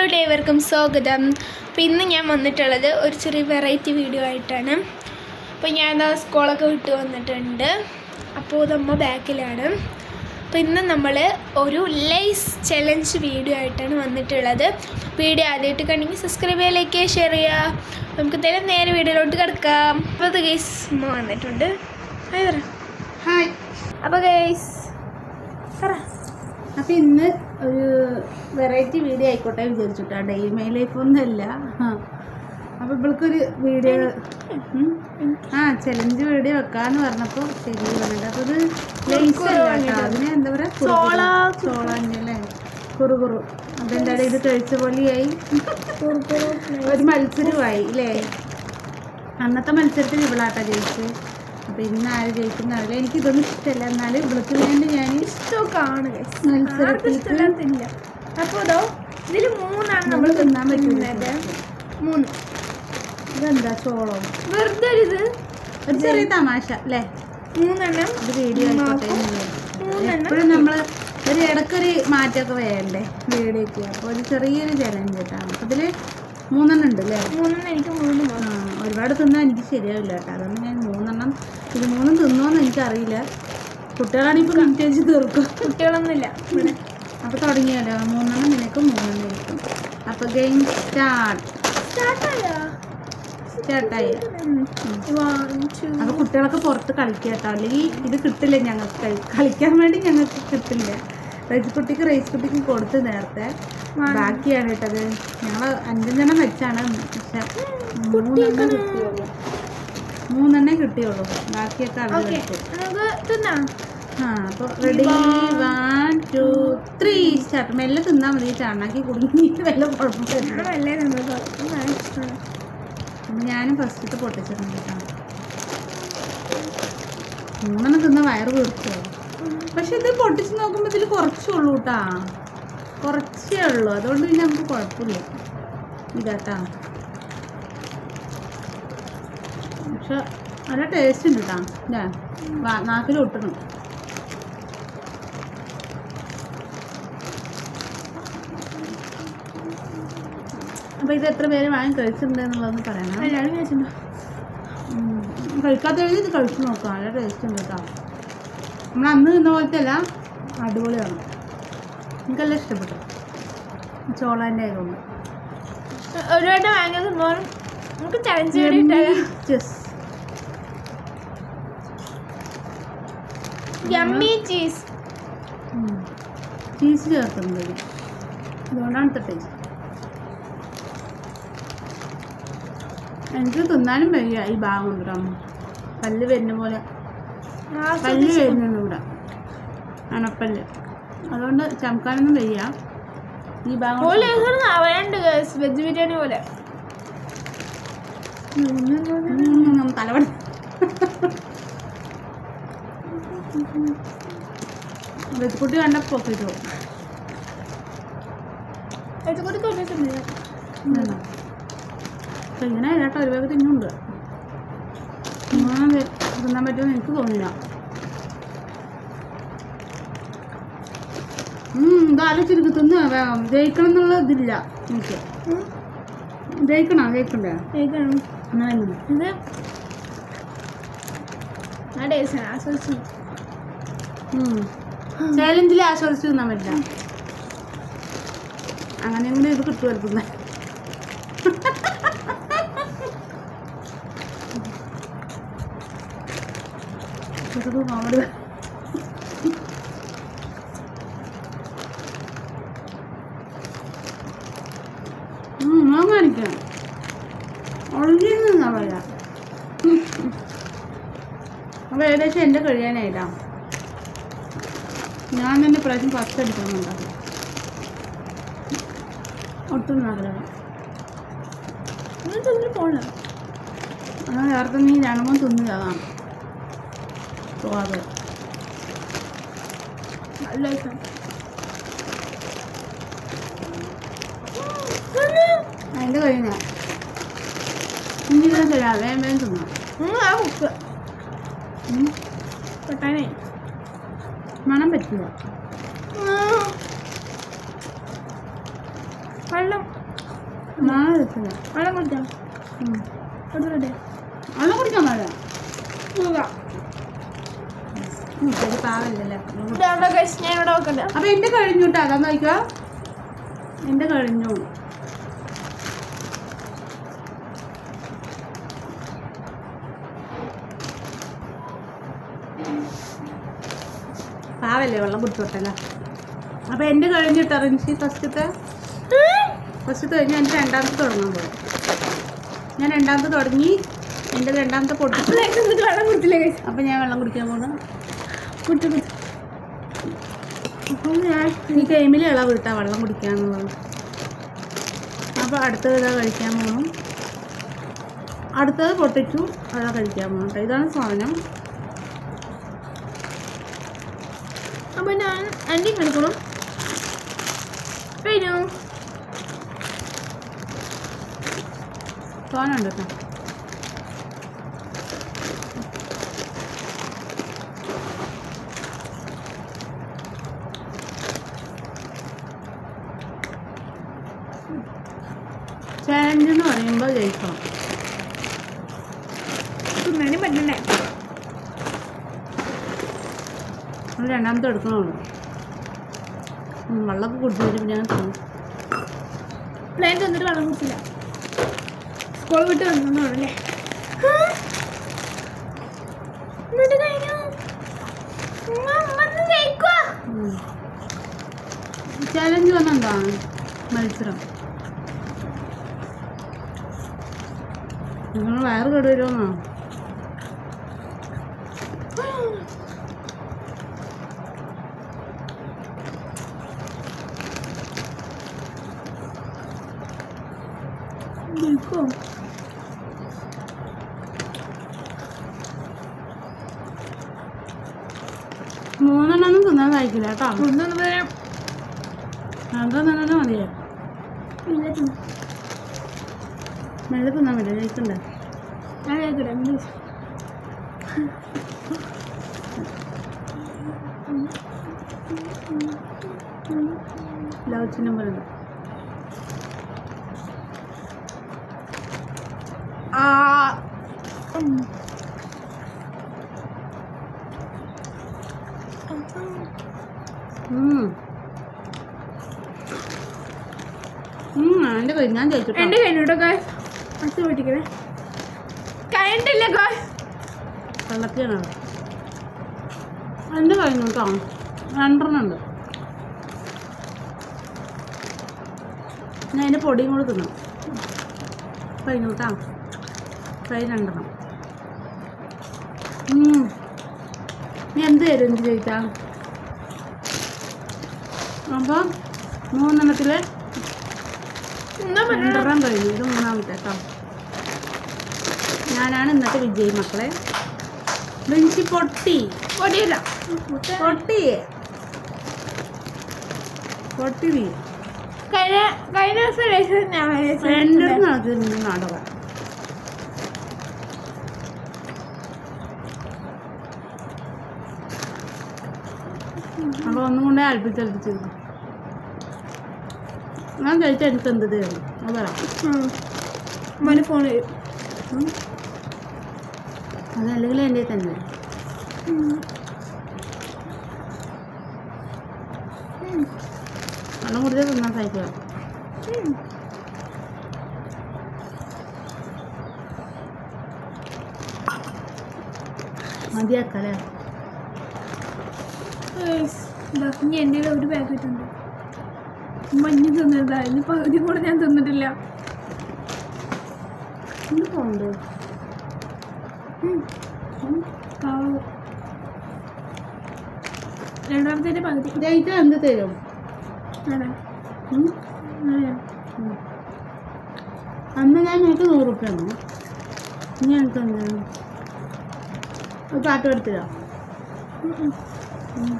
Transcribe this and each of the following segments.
വീഡിയോയിലൂടെ ഡേവർക്കും സ്വാഗതം. അപ്പോൾ ഇന്ന് ഞാൻ വന്നിട്ടുള്ളത് ഒരു ചെറിയ വെറൈറ്റി വീഡിയോ ആയിട്ടാണ്. അപ്പോൾ ഞാൻ സ്കൂളൊക്കെ വിട്ട് വന്നിട്ടുണ്ട്. അപ്പോൾ നമ്മ ബാക്കിലാണ്. അപ്പോൾ ഇന്ന് നമ്മൾ ഒരു ലൈസ് ചലഞ്ച് വീഡിയോ ആയിട്ടാണ് വന്നിട്ടുള്ളത്. വീഡിയോ ആദ്യമായിട്ട് കണ്ടെങ്കിൽ സബ്സ്ക്രൈബ് ചെയ്യാൻ ലൈക്ക് ഷെയർ ചെയ്യുക. നമുക്ക് എന്തായാലും നേരെ വീഡിയോയിലോട്ട് കിടക്കാം. അപ്പോൾ അത് ഗൈസ് അമ്മ വന്നിട്ടുണ്ട്. ഹായ് പറ. ഹായ് അപ്പോൾ ഗൈസ് പറ. അപ്പം ഇന്ന് ഒരു വെറൈറ്റി വീഡിയോ ആയിക്കോട്ടെ വിചാരിച്ചിട്ടാ. ഡെയിലി മൈ ലൈഫ് ഒന്നുമല്ല. അപ്പം ഇവൾക്കൊരു വീഡിയോ ആ ചലഞ്ച് വീഡിയോ വെക്കാന്ന് പറഞ്ഞപ്പോൾ ശരി പറഞ്ഞത് അപ്പോൾ ഇത് ലേസ് അല്ല അതിന് എന്താ പറയുക ചോള ചോള അല്ലേ കുറു കുറു അതെന്താ ഇത് കഴിച്ച പോലെയായി. ഒരു മത്സരമായി അല്ലേ അന്നത്തെ മത്സരത്തിൽ ഇവളാട്ടാ ജയിച്ച് അപ്പം ഇന്ന് ആര് ജയിക്കുന്ന അറിയില്ല. എനിക്കിതൊന്നും ഇഷ്ടമല്ല. എന്നാലും ഇവൾക്ക് വേണ്ടി ഞാൻ ഇഷ്ടമൊക്കെയാണ് അപ്പൊ അതോ അപ്പോൾ ഇതോ ഇതിൽ മൂന്നാണ് നമ്മൾ തിന്നാൻ പറ്റുന്നത് മൂന്ന്. ഇതെന്താ ചോളോ? വെറുതെ ഇത് ഒരു ചെറിയ തമാശ അല്ലേ? മൂന്നെണ്ണം. ഇത് വീഡിയോ ആയിക്കോട്ടെ മൂന്നെണ്ണം. എപ്പോഴും നമ്മൾ ഒരു ഇടക്കൊരു മാറ്റമൊക്കെ വേണ്ടേ വീഡിയോക്ക് അപ്പോൾ ഒരു ചെറിയൊരു ചലഞ്ച് അപ്പോൾ ഇതിൽ മൂന്നെണ്ണം ഉണ്ട് അല്ലേ? മൂന്നെണ്ണം തിന്നാൻ എനിക്ക് ശരിയാവില്ല. കേട്ടോ അതുകൊണ്ട് ഞാൻ മൂന്നെണ്ണം ഇത് മൂന്നും തിന്നോന്ന് എനിക്കറിയില്ല. കുട്ടികളാണെങ്കിൽ ഇപ്പോൾ വെച്ച് തീർക്കും. കുട്ടികളൊന്നുമില്ല. ഇവിടെ. അപ്പോൾ തുടങ്ങിയാലോ? മൂന്നെണ്ണം നിനക്ക് മൂന്നെണ്ണം ഇരിക്കും അപ്പോൾ ഗെയിം സ്റ്റാർട്ട് സ്റ്റാർട്ടായോ സ്റ്റാർട്ടായി വൺ ടു അപ്പോൾ കുട്ടികളൊക്കെ പുറത്ത് കളിക്കാം കേട്ടോ അല്ലെങ്കിൽ ഇത് കിട്ടില്ല ഞങ്ങൾക്ക്. കളിക്കാൻ വേണ്ടി ഞങ്ങൾക്ക് കിട്ടില്ല. റൈസ് കുട്ടിക്ക് റൈസ് കുട്ടിക്ക് കൊടുത്ത് നേരത്തെ ബാക്കിയാണ് കേട്ടത് ഞങ്ങൾ അഞ്ചഞ്ചെണ്ണം വെച്ചാണ്. പക്ഷെ മൂന്നെണ്ണം കിട്ടിയുള്ളൂ മൂന്നെണ്ണേ കിട്ടിയുള്ളൂ ബാക്കിയൊക്കെ അവിടെ ആ അപ്പോൾ ready one two three start മെല്ലെ തിന്നാൽ മതി. ചാണാക്കി കുടുങ്ങി വല്ല കുഴപ്പമില്ല. ഞാനും ഫസ്റ്റത്തെ പൊട്ടിച്ചിട്ടുണ്ട് കേട്ടോ. മൂന്നെണ്ണം തിന്ന വയറ് വീർച്ചോ പക്ഷെ ഇത് പൊട്ടിച്ച് നോക്കുമ്പോൾ ഇതിൽ കുറച്ചേ ഉള്ളൂ കേട്ടാ കുറച്ചേ ഉള്ളൂ. അതുകൊണ്ട് പിന്നെ നമുക്ക് കുഴപ്പമില്ല. ഇതാട്ടാ. പക്ഷെ നല്ല ടേസ്റ്റ് ഉണ്ട് കേട്ടാ ഞാൻ നാക്കിൽ ഒട്ടണം. അപ്പോൾ ഇത് എത്ര പേര് വാങ്ങി കഴിച്ചിട്ടുണ്ട് എന്നുള്ളതൊന്ന് പറയണം. എല്ലാവരും കഴിച്ചിട്ടുണ്ടോ. ഉം. കഴിക്കാത്തവർ ഇത് കഴിച്ചു നോക്കാം. നല്ല ടേസ്റ്റ് ഉണ്ട് കേട്ടോ നമ്മൾ അന്ന് നിന്ന പോലത്തെ അല്ല അടിപൊളിയാണ്. എനിക്കെല്ലാം ഇഷ്ടപ്പെട്ടു ചോളേന്റെ ആയതുകൊണ്ട്. ഒരു വട്ടം വാങ്ങിയത് തിന്നോളും നമുക്ക് challenge cheese yummy cheese cheese ചേർക്കുന്നത്. അതുകൊണ്ടാണ് ടേസ്റ്റ് എനിക്ക് തിന്നാനും വയ്യ ഈ ഭാഗം കൊണ്ട് പല്ല് വരുന്ന പോലെ. പല്ല് വരുന്നുണ്ട് ഇവിടെ. അണപ്പല്ല്. അതുകൊണ്ട് ചമക്കാനൊന്നും വയ്യ. ഈ ഭാഗം വെജ് ബിരിയാണി പോലെ. തലവട. വെജ് കുട്ടി കണ്ടപ്പോ പോക്കിട്ടു കൂടി കൊണ്ടിട്ടുണ്ട് അപ്പൊ ഇങ്ങനെ കേട്ടോ ഒരു വേഗം തിന്നുണ്ട് തിന്നാൻ പറ്റുമെന്ന് എനിക്ക് തോന്നില്ല ഇതാലോചിച്ചിരിക്കും തിന്ന് വേഗം ജയിക്കണം എന്നുള്ള ഇതില്ല എനിക്ക്. ജയിക്കണോ ജയിക്കണ്ടേ എന്നാ ഇത് ആസ്വദിച്ചു. ചാലഞ്ചിൽ ആസ്വദിച്ച് തിന്നാൻ പറ്റില്ല. അങ്ങനെ ഇത് കിട്ടുമായിരിക്കും കോമഡി ഞാൻ കാണിക്കാം. നിന്നാ പറയാ. ഞാൻ തന്നെ പ്രാവശ്യം ഫസ്റ്റ് അടിക്കുന്നുണ്ടാവും ഒട്ടും നല്ലതാണ് ഒന്നും തിന്നിട്ട് നീ സ്വാദ് നല്ല. അതിന്റെ കഴിഞ്ഞ ഇനി ഞാൻ തരാം വേഗം വേഗം തിന്നാം ആ കുക്ക് ഉം. പെട്ടാനേ മണം പറ്റില്ല വെള്ളം നാളെ രസമില്ല വെള്ളം കുടിക്കാം വെള്ളം കുടിക്കാൻ പാടില്ല ഇവിടെ വെക്കണ്ട. അപ്പൊ എന്റെ കഴിഞ്ഞു കേട്ടോ അതാ നോക്കുക എന്റെ കഴിഞ്ഞു. പാവല്ലേ വെള്ളം കുടിച്ചോട്ടല്ല. അപ്പൊ എന്റെ കഴിഞ്ഞിട്ടോ റിൻസി ഫസ്റ്റത്തെ. ഫസ്റ്റ് കഴിഞ്ഞ് എന്റെ രണ്ടാമത്തെ തുടങ്ങാൻ പോകും ഞാൻ രണ്ടാമത്തെ തുടങ്ങി എന്റെ രണ്ടാമത്തെ പൊട്ടി. അപ്പം ഞാൻ വെള്ളം കുടിക്കാൻ പോകണം കുടിച്ചു അപ്പം ഈ ടൈമിൽ ഇളവ് കിട്ടാ വെള്ളം കുടിക്കാന്ന് പറഞ്ഞു അപ്പോൾ അടുത്തത് ഇതാ കഴിക്കാൻ പോകണം അടുത്തത് പൊട്ടിച്ചു അതാ കഴിക്കാൻ പോകണം കേട്ടോ. ഇതാണ് സാധനം. അപ്പൊ ഞാൻ എന്റെ എടുക്കണം. വരൂ സാധനം ഉണ്ട് പറയുമ്പോൾ ജയിക്കണം തിന്നാനും പറ്റണ്ടേ രണ്ടാമത്തെ എടുക്കണുള്ളൂ വെള്ളമൊക്കെ കുടിച്ചു കഴിഞ്ഞ് പിന്നെ ഞാൻ തിന്നു. പ്ലാൻ തന്നിട്ട് വെള്ളം കുടിച്ചില്ല. സ്കൂൾ വിട്ട് കഴിക്കുവാ. ചാലഞ്ച് ചലഞ്ച് എന്താണ് മത്സരം. നിങ്ങൾ വയറ് കഴിക്കുവോ? മൂന്നെണ്ണം തിന്നാൻ കഴിക്കില്ല കേട്ടോ മതിയോ ഇല്ല തിന്നു. മെല്ലെ തിന്നാൻ പറ്റും കഴിക്കണ്ടേ ഞാൻ കഴിക്കട്ടെ എന്ത് ചോദിച്ചു? ലവ് ചിഹ്നം പോലെ ഉണ്ട് ആ ഉം. ഉം. ഉം, എന്റെ കൈ ഞാൻ ജയിച്ചിട്ടോ എന്റെ കഴിഞ്ഞോട്ടോ ഗായ് അച്ഛൻ പൊട്ടിക്കണേ കഴിഞ്ഞിട്ടില്ല ഗായ് വെള്ളത്തിനാണ് എന്ത് കഴിഞ്ഞു കേട്ടോ രണ്ടെണ്ണുണ്ട് ഞാൻ അതിന്റെ പൊടിയും കൂടെ തിന്നു. കഴിഞ്ഞു കേട്ടോ കൈ രണ്ടെണ്ണം. നീ എന്ത് തരും എന്ത് ചോദിച്ചാ? അപ്പം മൂന്നെണ്ണത്തിൽ രണ്ടെണ്ണം കഴിഞ്ഞു. ഇത് മൂന്നാമത്തെ കേട്ടോ. ഞാനാണ് ഇന്നത്തെ വിജയ് മക്കളെ. ബെഞ്ചി പൊട്ടി. പൊടിയില്ല. പൊട്ടി. പൊട്ടി നീ കഴിഞ്ഞ ദിവസം നാടകം. അപ്പോൾ ഒന്നും കൊണ്ടേ അൽപ്പിച്ചൽപ്പിച്ചിരുന്നു. ഞാൻ കഴിച്ച എനിക്ക് എന്ത് തരും അത് പറയാം മോന് ഫോൺ. അതല്ലെങ്കിൽ എന്റെ തന്നെ വെള്ളം കുടിച്ചാൽ തിന്നാൻ സഹിക്കുക മതിയാക്കല്ലേ? ഇനി എന്റെ ഒരു പാക്കറ്റ് ഉണ്ട് മഞ്ഞ് തിന്നതാ ഇനി പകുതി കൂടെ ഞാൻ തിന്നിട്ടില്ല. രണ്ടാമത്തെ പകുതി. ഇത് എന്ത് തരും. അന്ന് ഞാൻ നിങ്ങൾക്ക് നൂറ് റുപ്യ തന്നു ഇനി എനിക്ക് എന്താണ്? ഒരു പാട്ട് ഉം.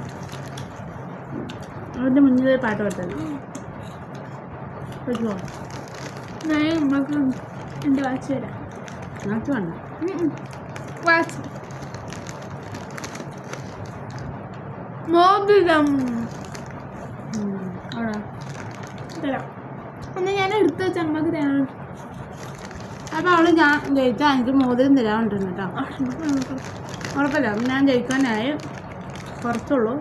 അവന്റെ മുന്നിൽ ഒരു പാട്ട് പഠിത്തത് പറ്റുമോ ഞാൻ ഉമ്മക്ക് എന്റെ വാച്ച് തരാം. വാച്ച് വേണ്ട. വാച്ച്. മോതിരം തരാം. ഒന്ന് ഞാൻ എടുത്ത് വെച്ച അമ്മയ്ക്ക് തരാം. അപ്പോൾ അവൾ ഞാൻ ജയിച്ചാൽ എനിക്ക് മോതിരം തരാറുണ്ടെന്ന് കേട്ടോ. കുഴപ്പമില്ല. ഞാൻ ജയിക്കാനായി കുറച്ചുള്ളൂ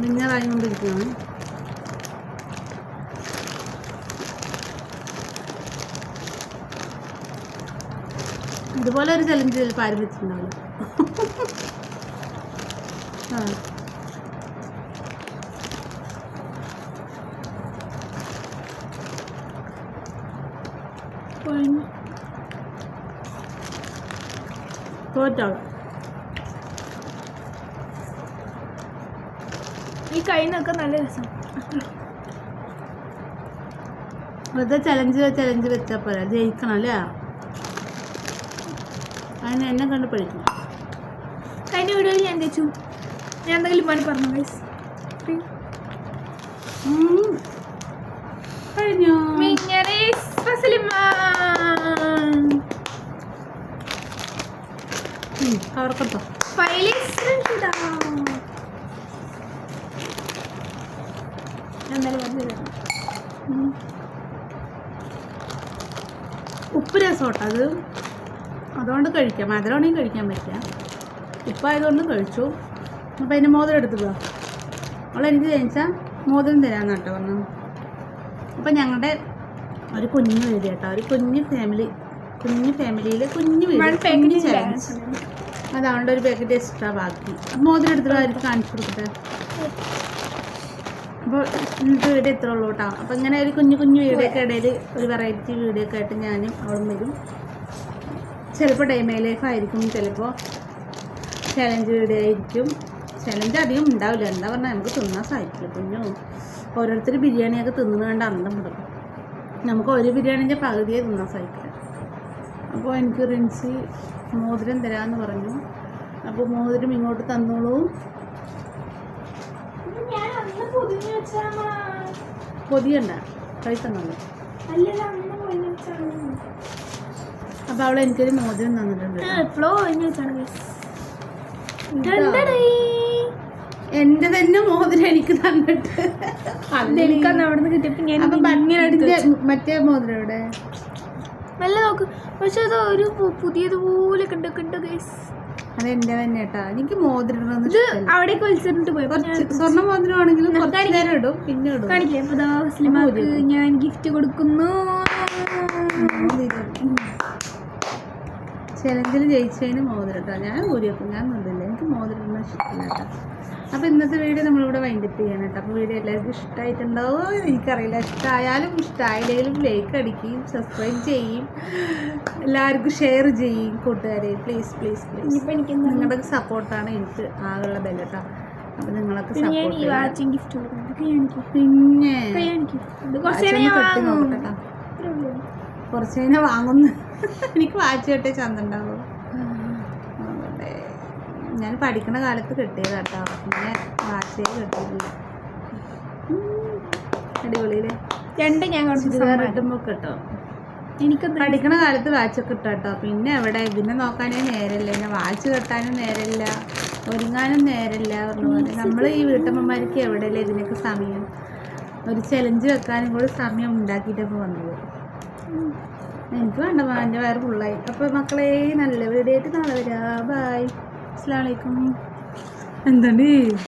വിന്നറായി കൊണ്ടിരിക്കുകയാണ്. ഇതുപോലെ ഒരു ചലഞ്ച് ചിലപ്പോൾ ആരും വെച്ചിട്ടുണ്ടാവില്ല ആ തോറ്റോളൂ ഈ കൈനൊക്കെ നല്ല രസം. വെറുതെ ചലഞ്ച് ചലഞ്ച് വെച്ചാൽ പോരാ. ജയിക്കണം അല്ലേ? അതിന് എന്നെ കണ്ട് പഠിക്കണം കഴിഞ്ഞ വീഡിയോയിൽ ഞാൻ തേച്ചു ഞാൻ എന്തെങ്കിലും പണി പറഞ്ഞു ഗൈസ്. കഴിഞ്ഞു? ഉം. ഉപ്പ് രസോട്ടോ അത്? അതുകൊണ്ട് കഴിക്കാം. മധുരമാണെങ്കിൽ കഴിക്കാൻ പറ്റില്ല. ഉപ്പ് ആയതുകൊണ്ട് കഴിച്ചു. അപ്പം അതിന് മോതിരം എടുത്തുക അവൾ എനിക്ക് ജനിച്ചാൽ മോതിരം തരാമെന്ന് കേട്ടോ പറഞ്ഞു. അപ്പം ഞങ്ങളുടെ ഒരു കുഞ്ഞു വീട് കേട്ടോ. ഒരു കുഞ്ഞു ഫാമിലി കുഞ്ഞു ഫാമിലിയിലെ കുഞ്ഞു വീട്. കുഞ്ഞു ചലഞ്ച് അതുകൊണ്ട് ഒരു പാക്കറ്റ് എക്സ്ട്രാ ബാക്കി. മോതിരം എടുത്തിട്ട് അവർക്ക് കാണിച്ചു കൊടുക്കട്ടെ? അപ്പോൾ ഇന്നത്തെ വീട് എത്ര ഉള്ളൂ കേട്ടോ. അപ്പോൾ ഇങ്ങനെ ഒരു കുഞ്ഞു കുഞ്ഞു വീടൊക്കെ ഇടയിൽ ഒരു വെറൈറ്റി വീടൊക്കെ ആയിട്ട് ഞാനും അവളും വരും ചിലപ്പോൾ ഡൈമേ ലൈഫ് ആയിരിക്കും ചിലപ്പോൾ ചലഞ്ച് വീഡിയോ ആയിരിക്കും. ചലഞ്ച് അധികം ഉണ്ടാവില്ല. എന്താ പറഞ്ഞാൽ നമുക്ക് തിന്നാൻ സാധിക്കില്ല. കുഞ്ഞു ഓരോരുത്തർ ബിരിയാണിയൊക്കെ തിന്നുന്നത് കണ്ട് അന്തം വിടും. നമുക്ക് ഒരു ബിരിയാണിന്റെ പകുതിയെ തിന്നാൻ സാധിക്കില്ല. അപ്പോൾ എനിക്ക് റിൻസി മോതിരം തരാമെന്ന് പറഞ്ഞു. അപ്പോൾ മോതിരം ഇങ്ങോട്ട് തന്നോളൂ. പൊതിയണ്ട. കൈ തന്നോളൂ അല്ലല്ല അന്ന് പൊതിഞ്ഞു വെച്ചാണ് അപ്പോൾ അവൾ എനിക്കൊരു മോതിരം തന്നിട്ടുണ്ട് എപ്പോഴോ വെച്ചാണ് എന്റെ തന്നെ മോതിരം എനിക്ക് തന്നിട്ട്. എനിക്കന്ന് അവിടെ നിന്ന് കിട്ടിയപ്പോ ഞാൻ അപ്പൊ മറ്റേ മോതിരം ഇവിടെ നല്ല നോക്ക്. പക്ഷെ അത് ഒരു പുതിയതുപോലെ കണ്ടു കണ്ടു ഗൈസ് അത് എന്റെ തന്നെ കേട്ടാ. എനിക്ക് മോതിരം. അവിടേക്ക് വലിച്ചിട്ട് പോയി. സ്വർണ മോതിരം ആണെങ്കിലും നേരം ഇടും പിന്നെ ഇടും. അപ്പൊ ദാ ഞാൻ ഗിഫ്റ്റ് കൊടുക്കുന്നു. ചലഞ്ചിൽ ജയിച്ചതിന് മോതിരം കേട്ടോ ഞാൻ ഊരി വെക്കും ഞാൻ നിന്നില്ല എനിക്ക് മോതിരം ഇടുന്നത് ഇഷ്ടമില്ല കേട്ടോ. അപ്പോൾ ഇന്നത്തെ വീഡിയോ നമ്മളിവിടെ വൈൻഡപ്പ് ചെയ്യണം കേട്ടോ. അപ്പോൾ വീഡിയോ എല്ലാവർക്കും ഇഷ്ടമായിട്ടുണ്ടോ എന്ന് എനിക്കറിയില്ല. ഇഷ്ടമായാലും ഇഷ്ടമായില്ലെങ്കിലും ലൈക്ക് അടിക്കുകയും സബ്സ്ക്രൈബ് ചെയ്യും. എല്ലാവർക്കും ഷെയർ ചെയ്യും കൂട്ടുകാരെ. പ്ലീസ് പ്ലീസ് പ്ലീസ് ഇപ്പം എനിക്ക് നിങ്ങളുടെ സപ്പോർട്ടാണ് എനിക്ക് ആകെയുള്ള ബലം കേട്ടോ. അപ്പോൾ നിങ്ങളൊക്കെ സപ്പോർട്ട് ഗിഫ്റ്റ് പിന്നെ. കുറച്ച് കഴിഞ്ഞാൽ വാങ്ങുന്നു. എനിക്ക് വാച്ച് കെട്ടേ ചന്തണ്ടാവും. ഞാൻ പഠിക്കുന്ന കാലത്ത് കിട്ടിയത് കേട്ടോ പിന്നെ വാച്ചേ കിട്ടിയില്ല. അടിപൊളിയില്ലേ? രണ്ട് ഞാൻ കിട്ടുമ്പോൾ കിട്ടോ എനിക്ക് പഠിക്കണ കാലത്ത് വാച്ചൊക്കെ ഇട്ടു കേട്ടോ പിന്നെ എവിടെ? ഇതിനെ നോക്കാനേ നേരമില്ല. പിന്നെ വാച്ച് കെട്ടാനും നേരമില്ല. ഒരുങ്ങാനും നേരമില്ല പറഞ്ഞ പോലെ. നമ്മൾ ഈ വീട്ടമ്മമാർക്ക് എവിടെയല്ലേ ഇതിനൊക്കെ സമയം? ഒരു ചലഞ്ച് വെക്കാനും കൂടി സമയം ഉണ്ടാക്കിയിട്ടപ്പോൾ വന്നത്. എനിക്ക് വേണ്ട എന്റെ വയറ് ഫുള്ളായി അപ്പോൾ മക്കളെ നല്ല വീഡിയോ ആയിട്ട് നാളെ വരാം. ബായ് അസ്സാം വലൈക്കും എന്താണ്